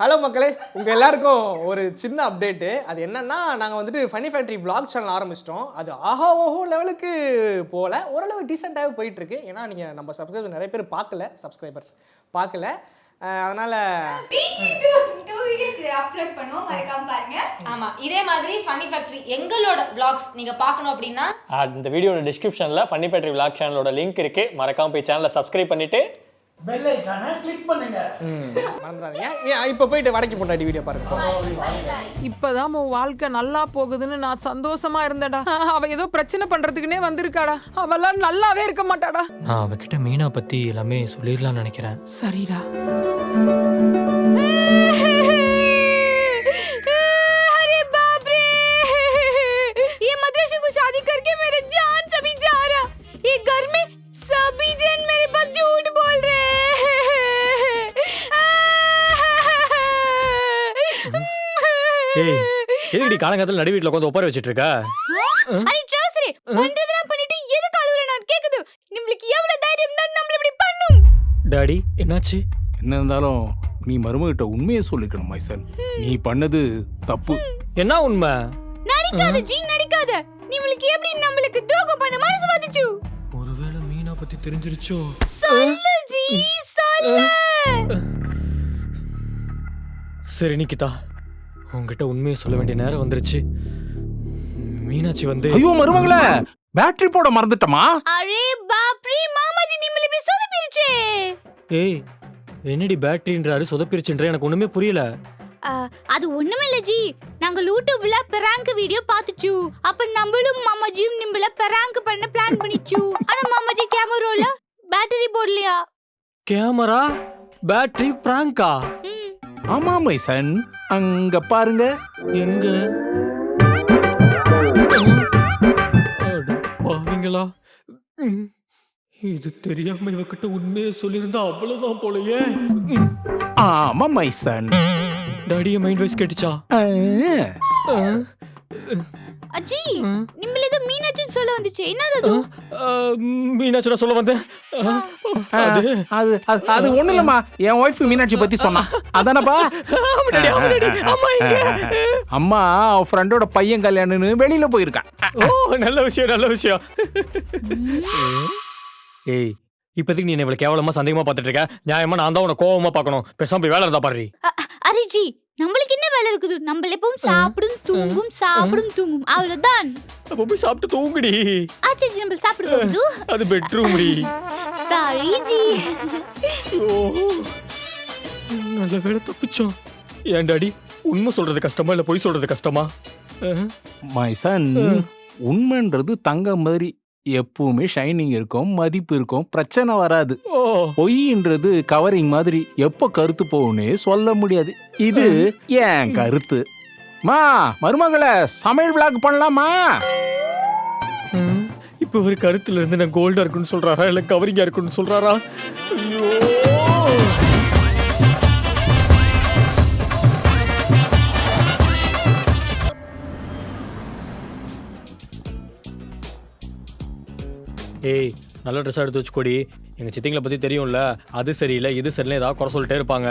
Hello மக்களே உங்கள் எல்லாருக்கும் ஒரு சின்ன அப்டேட்டு அது என்னன்னா நாங்கள் வந்துட்டு ஃபனி ஃபேக்ட்ரி vlog சேனல் ஆரம்பிச்சிட்டோம். அது ஆஹா ஓஹோ லெவலுக்கு போகல ஓரளவு டீசெண்டாகவே போயிட்டுருக்கு. ஏன்னா நீங்கள் நம்ம சப்ஸ்கிரைபர் நிறைய பேர் பார்க்கல சப்ஸ்கிரைபர்ஸ் பார்க்கல. அதனால டூ வீடியோஸ் அப்லோட் பண்ணுவோம் மறக்காம பாருங்க ஆமா இதே மாதிரி ஃபன்னி ஃபேக்டரி எங்களோட vlogs நீங்க பார்க்கணும் அப்படின்னா இந்த வீடியோட டிஸ்கிரிப்ஷனில் ஃபன்னி ஃபேக்டரி விளாக் சேனலோட லிங்க் இருக்கு. மறக்காம போய் சேனலை சப்ஸ்கிரைப் பண்ணிட்டு பெல் ஐக்கானை கிளிக் பண்ணுங்க மறந்துடாதீங்க ஏன் இப்போ போயிட்டு வடக்கு பொண்டாட்டி வீடியோ பாருங்க இப்பதான் உன் வாழ்க்கை நல்லா போகுதுன்னு நான் சந்தோஷமா இருந்தேடா அவ ஏதோ பிரச்சனை பண்றதுக்குனே வந்திருக்காடா அவெல்லாம் நல்லாவே இருக்க மாட்டாடா நான் அவகிட்ட மீனா பத்தி எல்லாமே சொல்லிடலாம்னு நினைக்கிறேன் சரிடா अरे बाप रे ये मदरसे को शादी करके मेरा जान सभी जा रहा ये घर में सभी जन मेरे पास झूठ बोल ஏய் எதுக்கடி காலங்காலத்தில் நடு வீட்டில் உட்காந்து ஒப்பாரி வச்சிட்டு இருக்க? அரே ட்ரௌசரே பண்றதெல்லாம் பண்ணிட்டு எதுக்கு அழுகுற நான் கேக்குது. நம்மளுக்கு எவ்வளவு தைரியம் தான் நம்மள இப்படி பண்ணும். டாடி என்னாச்சு? என்ன இருந்தாலும் நீ மருமகிட்ட உண்மையை சொல்லிக்கணும் மைசன் நீ பண்ணது தப்பு. என்ன உண்மை? நடிக்காத ஜி நடிக்காத. நம்மளுக்கு எப்படி நம்மளுக்கு துரோகம் பண்ண மனசு வந்துச்சு ஒருவேளை மீனா பத்தி தெரிஞ்சிருச்சோ? சொல்லு ஜி சொல்லு. சரி நிக்கிதா. உன்கிட்ட உண்மையை சொல்ல வேண்டிய நேரம் வந்துருச்சு. மீனாட்சி வந்து ஐயோ மருமகளே! பேட்டரி போட மறந்துட்டமா? அரே பாப்ரே மாமாஜி நிம்மல இப்படி சொதப்பிருச்சே. ஏய் என்னடி பேட்டரின்றாரு சொதப்பிருச்சுன்ற எனக்கு ஒண்ணுமே புரியல. அது ஒண்ணுமில்ல ஜி. நாங்க யூடியூப்ல பிராங்க் வீடியோ பாத்துச்சு அப்ப நம்மளும் மாமாஜியும் நிம்மல பிராங்க் பண்ண பிளான் பண்ணிச்சு. ஆனா மாமாஜி கேமரால பேட்டரி போடலையா? கேமரா பேட்டரி பிராங்கா ம். ஆமா மைசன் அங்க பாருங்க. எங்க? பாவிங்களா. இது தெரியாம இவகிட்ட உண்மையை சொல்லியிருந்தா அவ்வளவுதான் போலயே. ஆமா மைசன் டாடிய மைண்ட் வாய்ஸ் கேட்டுச்சா? ஆ, ஆ, அஜி ஆ. நிம்மல ஏதோ மீனாட்சின்னு சொல்ல வந்துச்சு. என்னது அது? ஆ, மீனாட்சி நான் சொல்ல வந்தேன். அது. அது அது- அது ஒண்ணு இல்லம்மா. என் ஒய்ஃப் மீனாட்சி பத்தி சொன்னா. அதானப்பா? ஆமா டாடி, ஆமா டாடி. ஆமா இங்க அம்மா அவ ஃப்ரெண்டோட பையன் கல்யாணம்னு வெளியில போயிருக்கான். ஓ நல்ல விஷயம் நல்ல விஷயம். ஏய் இப்போதைக்கு நீ என்ன இவ்வளவு கேவலமா சந்தேகமா பார்த்துட்டு இருக்க? நியாயமா நான் தான் உன கோவமா பார்க்கணும். பேசாம போய் வேலை இருந்தா பாரு அரே ஜி நம்மளுக்கு என்ன வேலை இருக்குது? நம்ம எப்பவும் சாப்பிடும் தூங்கும் சாப்பிடும் தூங்கும். அவ்வளவுதான். அப்ப போய் சாப்பிட்டு தூங்குடி. ஆச்சு ஜி நம்ம சாப்பிட போகுது அது பெட்ரூம் டி சாரி ஜி. ஓ. நல்ல வேலை தப்பிச்சோம். ஏன் டாடி உண்மை சொல்றது கஷ்டமா இல்ல பொய் சொல்றது கஷ்டமா? அஹ், மைசன் உண்மைன்றது தங்கம் மாதிரி எப்பவுமே ஷைனிங் இருக்கும் மதிப்பு இருக்கும் பிரச்சனை வராது. ஓ. பொய்ன்றது கவரிங் மாதிரி எப்போ கருத்து போகும்னே சொல்ல முடியாது. இது ஏன் கருத்து? மா மருமகளே சமையல் விளாக் பண்ணலாமா? இப்ப ஒரு கருத்துல இருந்து நான் கோல்டா இருக்குன்னு சொல்றாரா? இல்ல கவரிங்கா இருக்குன்னு சொல்றாரா? ஐயோ. ஏய் நல்ல ட்ரெஸ் எடுத்து வச்சுக்கோடி. எங்க சித்திங்களை பத்தி தெரியும்ல அது சரியில்லை இது சரியில்லை ஏதாவது குறை சொல்லிட்டே இருப்பாங்க.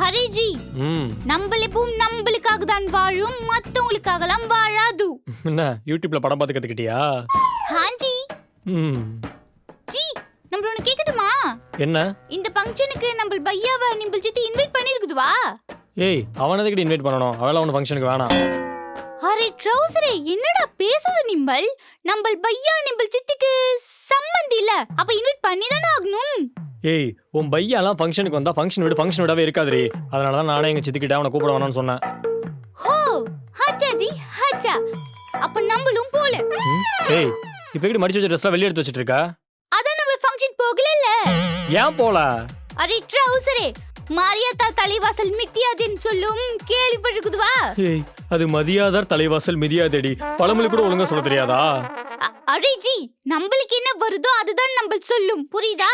ஹரி ஜி ம். நம்ம எப்பவும் நம்மளுக்காக தான் வாழும் மத்தவங்களுக்காகலாம் வாழாது. என்ன யூடியூப்ல படம் பார்த்து கத்துக்கிட்டியா? ஹாஞ்சி. ம். ஜி நம்ம ஒண்ணு கேக்கட்டுமா? என்ன? இந்த ஃபங்க்ஷனுக்கு நம்ம பையாவை நிம்பல் சித்தி இன்வைட் பண்ணிருக்குதுவா? ஏய் அவனை எதுக்கு இன்வைட் பண்ணணும்? அவளை அவனு ஃபங்க்ஷனுக்கு வேணாம். அரே ட்ரௌசரே என்னடா பேசுது நிம்பல்? நம்ம பையா நிம்பல் சித்திக்கு சம்மந்தி இல்ல. அப்ப இன்வைட் பண்ணி தானே ஆகணும்? ஏய் உன் பையெல்லாம் ஃபங்க்ஷனுக்கு வந்தா ஃபங்க்ஷன் விட ஃபங்க்ஷன் விடவே இருக்காதுரி அதனால தான் நானே எங்க சித்திக்கிட்ட அவனை கூப்பிட வேணாம்னு சொன்னேன். ஹோ ஹச்சா ஜி ஹச்சா. அப்ப நம்மளும் போல? ஏய் இப்போ எப்படி மடிச்சு வச்ச ட்ரெஸ்லாம் வெளியே எடுத்து வச்சிட்டு இருக்க? அதான் நம்ம ஃபங்க்ஷன் போகல ஏன் போல? அரே ட்ரௌசரே மாரியாத்தா தலைவாசல் மித்தியாதுன்னு சொல்லும் கேள்விப்பட்டிருக்குதுவா ஏய் அது மதியாதார் தலைவாசல் மிதியாதேடி. பழமொழி கூட ஒழுங்கா சொல்ல தெரியாதா? அ- அரே ஜி நம்மளுக்கு என்ன வருதோ அதுதான் நம்ம சொல்லும். புரியுதா?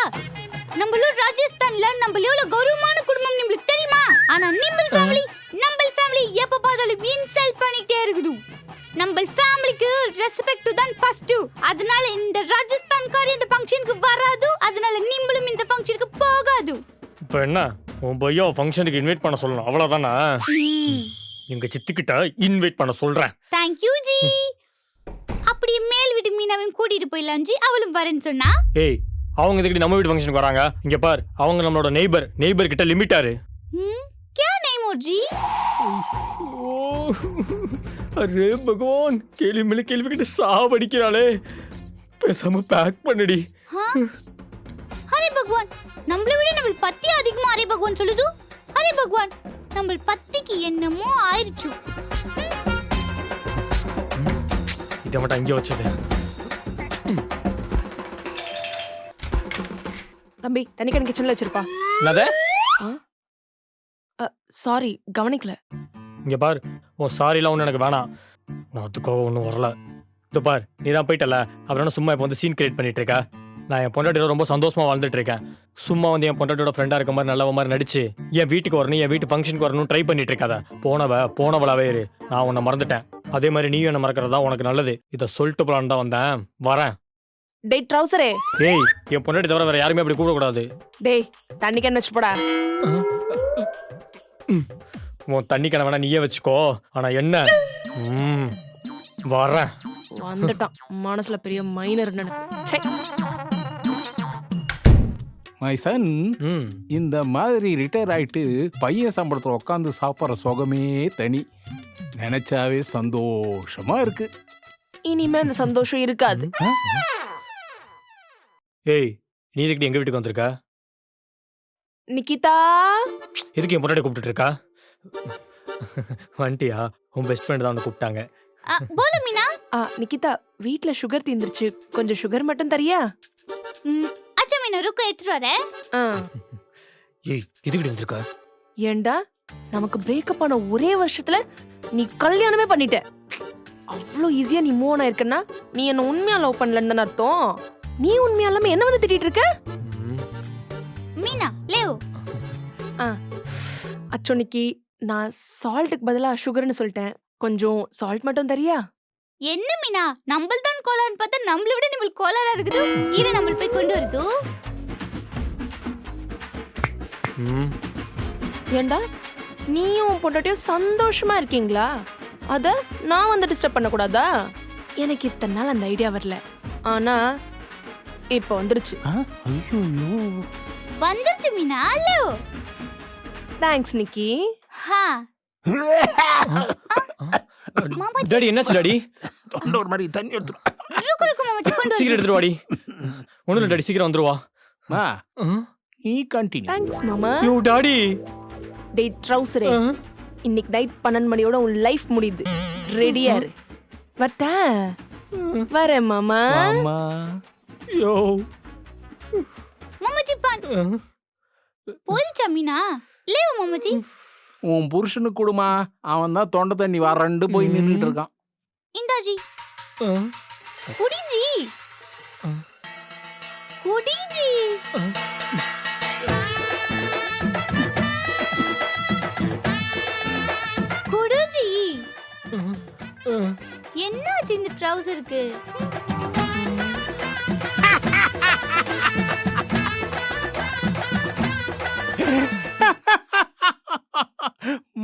நம்மளும் ராஜஸ்தான்ல நம்ம எவ்வளவு கௌரவமான குடும்பம் நம்மளுக்கு தெரியுமா? ஆனா நிம்பல் ஃபேமிலி நம்ம ஃபேமிலி எப்ப பார்த்தாலும் இன்சல்ட் பண்ணிட்டே இருக்குது. நம்ம ஃபேமிலிக்கு ரெஸ்பெக்ட் தான் ஃபர்ஸ்ட் அதனால இந்த ராஜஸ்தான்காரி இந்த ஃபங்க்ஷனுக்கு வராது. அதனால நிம்பளும் இந்த ஃபங்க்ஷனுக்கு போகாது. இப்போ என்ன? உன் பையோ ஃபங்க்ஷனுக்கு இன்வைட் பண்ண சொல்லணும் அவ்வளோதானா எங்க சித்திக்கிட்ட இன்வைட் பண்ண சொல்றேன் தேங்க்யூ ஜி அப்படியே மேல் வீட்டு மீனாவையும் கூட்டிட்டு போயிடலாம் ஜி அவளும் வரேன்னு சொன்னா ஏய் அவங்க இதுக்கு நம்ம வீட்டு ஃபங்க்ஷனுக்கு வராங்க இங்க பார் அவங்க நம்மளோட நெய்பர் நெய்பர் கிட்ட லிமிட்டாரு ம் क्या नहीं मोर जी அரே பகவான் கேள்வி மேல கேள்வி கிட்ட சாவடிக்கிறாளே பேசாம பேக் பண்ணுடி हाँ பகவான். நம்மளை விட நம்மளுக்கு பத்தி அதிகமா ஹரி பகவான் சொல்லுது. ஹரி பகவான் நம்ம பத்திக்கு என்னமோ ஆயிடுச்சு இதை மட்டும் அங்கே வச்சது தம்பி தனி கிச்சன்ல வச்சிருப்பா. சாரி கவனிக்கல. இங்க பார் உன் எல்லாம் ஒண்ணு எனக்கு வேணாம். நான் அதுக்காக ஒன்றும் வரல. இது பார் நீ தான் போயிட்டல அப்புறம் சும்மா இப்போ வந்து சீன் கிரியேட் பண்ணிட்டு இருக்கா? நான் என் பொண்டாட்டியோட ரொம்ப சந்தோஷமா வாழ்ந்துட்டு இருக்கேன் சும்மா வந்து என் பொண்டாட்டியோட ஃப்ரெண்டா இருக்க மாதிரி நல்லவ மாதிரி நடிச்சு என் வீட்டுக்கு வரணும் என் வீட்டு ஃபங்க்ஷனுக்கு வரணும் ட்ரை பண்ணிட்டு இருக்காத போனவ போனவளாவே இரு. நான் உன்னை மறந்துட்டேன். அதே மாதிரி நீயும் என்ன மறக்கிறதா உனக்கு நல்லது. இதை சொல்லிட்டு போலான்னு தான் வந்தேன். வரேன். டேய் ட்ரௌசரே ஏய் என் பொண்டாட்டி தவிர வேற யாருமே அப்படி கூப்பிடக்கூடாது. டேய் தண்ணி கேன் வச்சு போடா. உன் தண்ணி கண வேணா நீயே வச்சுக்கோ. ஆனா என்ன? ம், வரேன். வந்துட்டான். மனசுல பெரிய மைனர் நினைப்பு மை சன் ம். இந்த மாதிரி ரிட்டையர் ஆயிட்டு பையன் சம்பளத்தில் உட்காந்து சாப்பிட்ற சுகமே தனி. நினைச்சாவே சந்தோஷமா இருக்கு. இனிமே அந்த சந்தோஷம் இருக்காது. ஏய் நீ இதுக்கு எங்க வீட்டுக்கு வந்திருக்க? நிக்கிதா? எதுக்கு என் பொண்டாட்டி கூப்பிட்டு இருக்கா? வந்துட்டியா உன் பெஸ்ட் ஃப்ரெண்ட் தான் கூப்பிட்டாங்க. போல மீனா ஆ நிக்கிதா வீட்ல சுகர் தீந்துருச்சு. கொஞ்சம் சுகர் மட்டும் தரியா? ம், அச்சா மீனா ருக்கு எடுத்துட்டு வரேன் ஆ. ஏய் எதுக்கு வந்திருக்க? ஏண்டா? நமக்கு பிரேக்கப் ஆன ஒரே வருஷத்துல நீ கல்யாணமே பண்ணிட்ட. அவ்வளோ ஈஸியா நீ மூவ் ஆனா இருக்கன்னா நீ என்ன உண்மையா லவ் பண்ணலன்னு அர்த்தம்? நீ உண்மையா இல்லாம என்ன வந்து திட்டிட்டு இருக்க? மீனா லேவ். அச்சோ நிக்கி நான் சால்ட்டுக்கு பதிலா சுகர்னு சொல்லிட்டேன். கொஞ்சம் சால்ட் மட்டும் தரியா? என்ன மீனா? நம்மள் தான் கோலான்னு பார்த்தா நம்மளை விட நம்மளுக்கு கோலாரா இருக்குது. இரு நம்மள போய் கொண்டு வருது. ஏண்டா? நீயும் பொண்டாட்டியும் சந்தோஷமா இருக்கீங்களா? அத நான் வந்து டிஸ்டர்ப் பண்ணக்கூடாதா? எனக்கு இத்தனை நாள் அந்த ஐடியா வரல. ஆனா இப்போ வந்துருச்சு. வந்துருச்சு மீனா. லேவ் தேங்க்ஸ் நிக்கி. ஹா. டாடி என்னாச்சு டாடி? தொண்டை ஒரு மாதிரி தண்ணி எடுத்துரும் ருக்கு ருக்கு மாமா கொண்டு சீக்கிரம் வருது எடுத்துட்டு வாடி. ஒன்றும் இல்லை டாடி சீக்கிரம் வந்துருவா ம். நீ கண்டினியூ தேங்க்ஸ் மாமா. யோ டாடி டேய் ட்ரௌசரே இன்னைக்கு நைட் பன்னெண்டு மணியோட உன் லைஃப் முடியுது. ரெடியா இரு. வரட்டா? வரேன் மாமா. ஆமா யோ மாமாஜி பான். போயிருச்சா மீனா? லேவ் மாமாஜி உன் புருஷனுக்கு கொடுமா. அவன் தான் தொண்டை தண்ணி வரண்டு போய். நின்றுட்டு இருக்கான். இந்தாஜி. குடிஜி. குடிஜி. குடுஜி இந்த ட்ரவுசருக்கு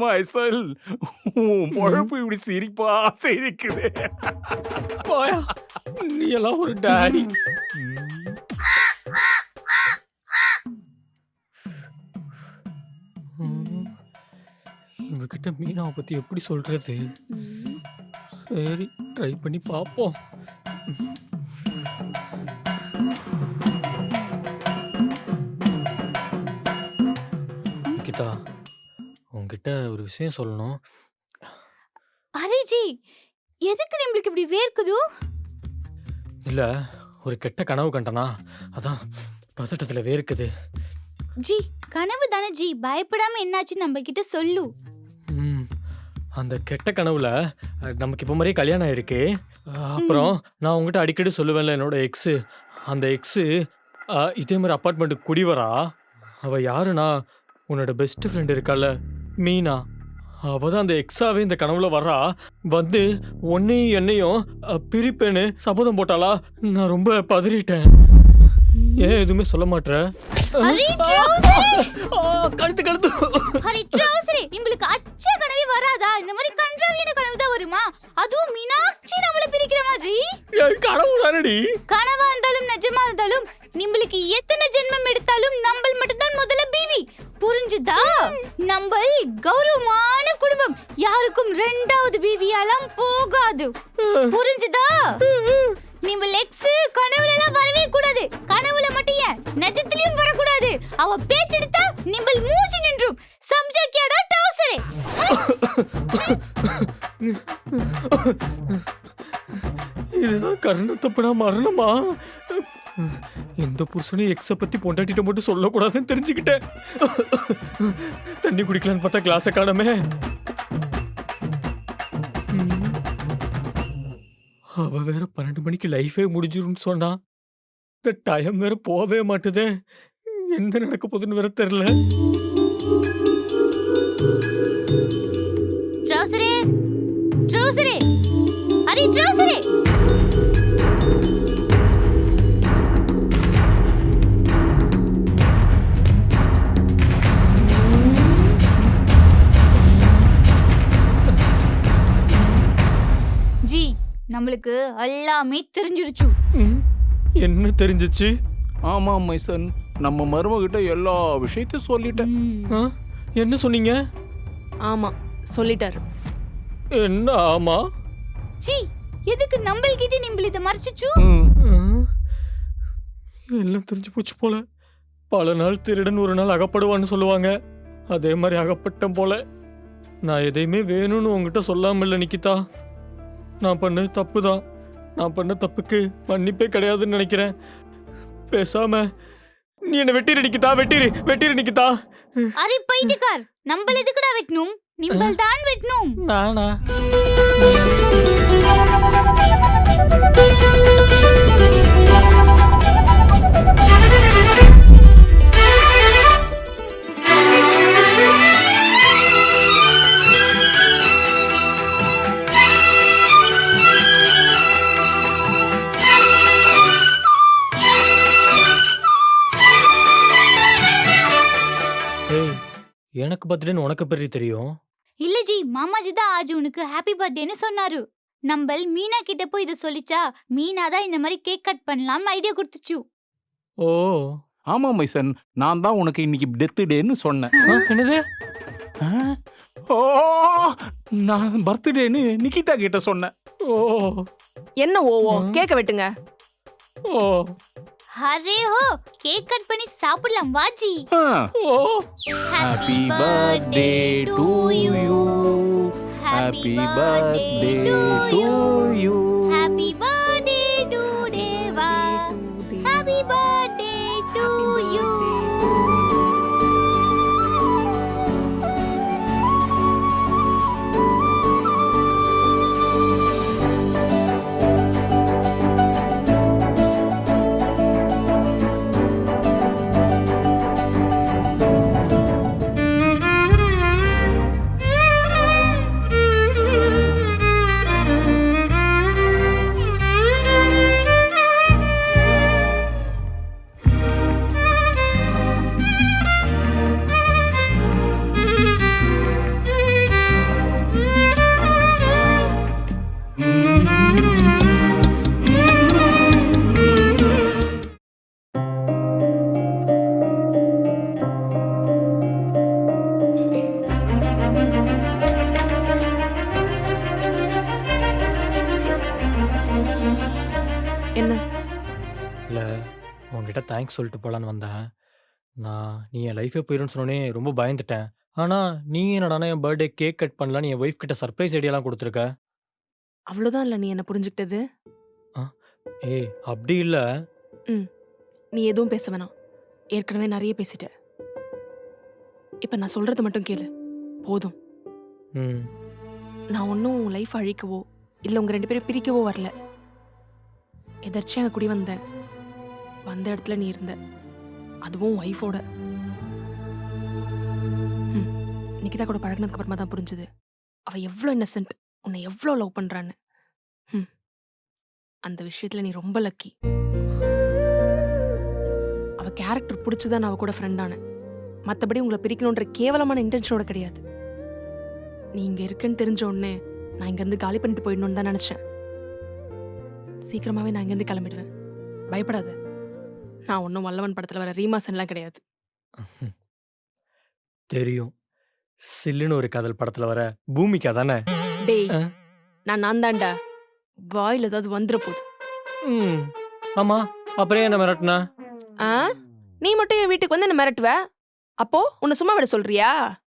மைசல் உன் பொழப்பு இப்படி சிரிப்பா சிரிக்குது. போயா நீ எல்லாம் ஒரு டாடி. இவகிட்ட மீனாவை பத்தி எப்படி சொல்றது? சரி. ட்ரை பண்ணி பார்ப்போம் கீதா உன்கிட்ட ஒரு விஷயம் சொல்லணும். அரே ஜி எதுக்கு நம்மளுக்கு இப்படி வேர்க்குது? இல்ல ஒரு கெட்ட கனவு கண்டனா? அதான் பதட்டத்துல வேர்க்குது. ஜி கனவு தானே ஜி. பயப்படாம என்னாச்சு நம்ம கிட்ட சொல்லு. அந்த கெட்ட கனவுல அஹ், நமக்கு இப்போ மாதிரியே கல்யாணம் ஆயிருக்கு. அஹ், அப்புறம் நான் உங்ககிட்ட அடிக்கடி சொல்லுவேன்ல என்னோட எக்ஸு அந்த எக்ஸு இதே மாதிரி அப்பார்ட்மெண்ட்டுக்கு குடிவரா அவ யாருன்னா? உன்னோட பெஸ்ட் ஃப்ரெண்ட் இருக்கால மீனா. அவ தான் அந்த எக்ஸாவே இந்த கனவுல வர்றா வந்து உன்னையும் என்னையும் அஹ், பிரிப்பேன்னு சபதம் போட்டாளா? நான் ரொம்ப பதறிட்டேன். ஏன் எதுவுமே சொல்ல மாட்ற? கழுத்து கழுத்து. அரே ட்ரௌசரே உங்களுக்கு அச்ச கனவே வராதா? இந்த மாதிரி கன்றாவியான கனவு தான் வருமா? அதுவும் மீனாட்சி நம்மள பிரிக்கிற மாதிரி? கனவு தானடி. கனவா இருந்தாலும் நிஜமா இருந்தாலும் நம்மளுக்கு எத்தனை ஜென்மம் எடுத்தாலும் நம்மள் மட்டும்தான் முதல்ல பீவி. புரிஞ்சுதா? நம்ம கௌரவமான குடும்பம். யாருக்கும் ரெண்டாவது பிவியாலாம் போகாது. புரிஞ்சுதா? நீ லெக்ஸ் கனவுல எல்லாம் வரவே கூடாது. கனவுல மட்டும் ஏன்? நிஜத்திலயும் வரக்கூடாது. அவ பேச்செடுத்தா நிம்பல் மூச்சு நின்றும். சம்ஜக்கியாடா டவுசரே இதுதான் கருண தப்புனா மரணமா? எந்த புருஷனும் எக்ஸை பற்றி பொண்டாட்டிட்ட மட்டும் சொல்லக்கூடாதுன்னு தெரிஞ்சுக்கிட்டேன். தண்ணி குடிக்கலான்னு பார்த்தா கிளாஸை காணமே. அவ வேற பன்னெண்டு மணிக்கு லைஃபே முடிஞ்சிரும்னு சொன்னா. இந்த டைம் வேற போகவே மாட்டுதே. என்ன நடக்க போகுதுன்னு வேற தெரில எல்லாமே தெரிஞ்சிருச்சு ம். என்ன தெரிஞ்சிச்சு ஆமா மைசன் நம்ம மருமகிட்ட எல்லா விஷயத்தையும் சொல்லிட்டேன். ஆ? என்ன சொன்னீங்க ஆமா சொல்லிட்டாரு என்ன ஆமா ஜி எதுக்கு நம்மள்கிட்ட நிம்பல் இதை மறைச்சிச்சு ம். ஆ? எல்லாம் தெரிஞ்சு போச்சு போல பல நாள் திருடன் ஒரு நாள் அகப்படுவான்னு சொல்லுவாங்க அதே மாதிரி அகப்பட்டேன் போல நான் எதையுமே வேணும்னு உங்ககிட்ட சொல்லாம இல்ல நிக்கிதா நான் பண்ண தப்பு தான் நான் பண்ண தப்புக்கு மன்னிப்பே கிடையாதுன்னு நினைக்கிறேன். பேசாம நீ என்ன வெட்டிரு நிக்கிதா வெட்டிரு வெட்டிரு நிக்கிதா அரே பைத்தியக்கார் நம்மள் எதுக்குடா வெட்டணும் நிம்பல் தான் வெட்டணும் நானா பர்த்டேன்னு உனக்கு பெரிய தெரியும்? இல்ல ஜி மாமாஜி தான் ஆஜி உனக்கு ஹாப்பி பர்த்டேன்னு சொன்னாரு. நம்மள் மீனா கிட்ட போய் இதை சொல்லிச்சா மீனா தான் இந்த மாதிரி கேக் கட் பண்ணலாம்னு ஐடியா கொடுத்துச்சு. ஓ. ஆமா மைசன். நான் தான் உனக்கு இன்னைக்கு டெத் டேன்னு சொன்னேன். ஆ, என்னது? ஆ? ஓ நான் பர்த்டேன்னு நிக்கிதா கிட்ட சொன்னேன். ஓ. என்ன ஓவோ ம். கேக்க வெட்டுங்க. ஓ. அரே ஹோ கேக் கட் பண்ணி சாப்பிடலாம் வாஜி. ஓ Happy birthday to you. Happy birthday to you. Thanks சொல்லிட்டு போலான்னு வந்தேன். நான் நீ என் லைஃபே போயிடும்னு சொன்னோடனே ரொம்ப பயந்துட்டேன். ஆனால் நீ என்னடானா என் பர்த்டே கேக் கட் பண்ணலான்னு என் ஒய்ஃப் கிட்ட சர்ப்ரைஸ் ஐடியாலாம் கொடுத்துருக்க. அவ்வளவுதான் இல்ல நீ என்ன புரிஞ்சுக்கிட்டது? ஏய் அப்படி இல்லை. நீ எதுவும் பேச வேணாம். ஏற்கனவே நிறைய பேசிட்ட. இப்ப நான் சொல்றது மட்டும் கேளு. போதும். ம். நான் ஒன்றும் உன் லைஃப் அழிக்கவோ இல்லை உங்க ரெண்டு பேரும் பிரிக்கவோ வரல. எதர்ச்சியா அங்க குடி வந்தேன். வந்த இடத்துல நீ இருந்த. அதுவும் ஒய்ஃபோட நிக்கிதா கூட பழகினதுக்கு அப்புறமா தான் புரிஞ்சுது. அவ எவ்வளோ இன்னசென்ட் உன்னை எவ்வளோ லவ் பண்றான்னு. ம். அந்த விஷயத்துல நீ ரொம்ப லக்கி கேரக்டர் பிடிச்சிதான் நான் அவ கூட ஃப்ரெண்டான மற்றபடி உங்களை பிரிக்கணுன்ற கேவலமான இன்டென்ஷனோட கிடையாது. நீ இங்கே இருக்குன்னு தெரிஞ்ச உடனே நான் இங்கேருந்து காலி பண்ணிட்டு போயிடணும்னு தான் நினச்சேன். சீக்கிரமாகவே நான் இங்கேருந்து கிளம்பிடுவேன். பயப்படாத. நான் ஒன்றும் வல்லவன் படத்தில் வர ரீமாசன்லாம் கிடையாது. தெரியும். சில்லுன்னு ஒரு காதல் படத்துல வர பூமிக்கா தானே? டேய்? நான் நான் தான்டா. வாயில் ஏதாவது வந்துட போகுது ம். ஆமா. அப்புறம் என்ன மிரட்டினா? ஆ? நீ மட்டும் என் வீட்டுக்கு வந்து என்ன மிரட்டுவ? அப்போ உன்னை சும்மா விட சொல்றியா?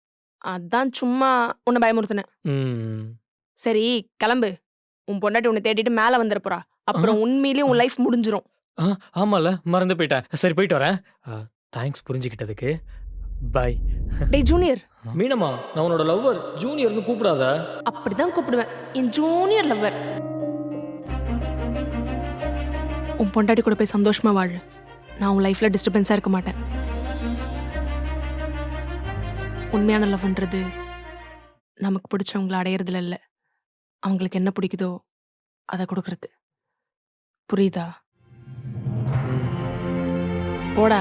அதான் சும்மா உன்னை பயமுறுத்தினேன். ம். சரி கிளம்பு. உன் பொண்டாட்டி உன்னை தேடிட்டு மேல வந்துட போறா. அப்புறம் உண்மையிலேயே உன் லைஃப் முடிஞ்சிரும். ஆ ஆமால மறந்து போயிட்டேன். சரி போயிட்டு வரேன். தேங்க்ஸ் புரிஞ்சுக்கிட்டதுக்கு. பை டேய் ஜூனியர் மீனம்மா நான் உன்னோட லவ்வர் ஜூனியர்னு கூப்பிடாத. அப்படிதான் கூப்பிடுவேன். என் ஜூனியர் லவ்வர் உன் பொண்டாட்டி கூட போய் சந்தோஷமா வாழு. நான் உன் லைஃப்ல டிஸ்டர்பன்ஸா இருக்க மாட்டேன். உண்மையான லவ்ன்றது நமக்கு பிடிச்சவங்கள அடையிறதுல இல்ல. அவங்களுக்கு என்ன பிடிக்குதோ அதை கொடுக்கறது. புரியுதா? போடா.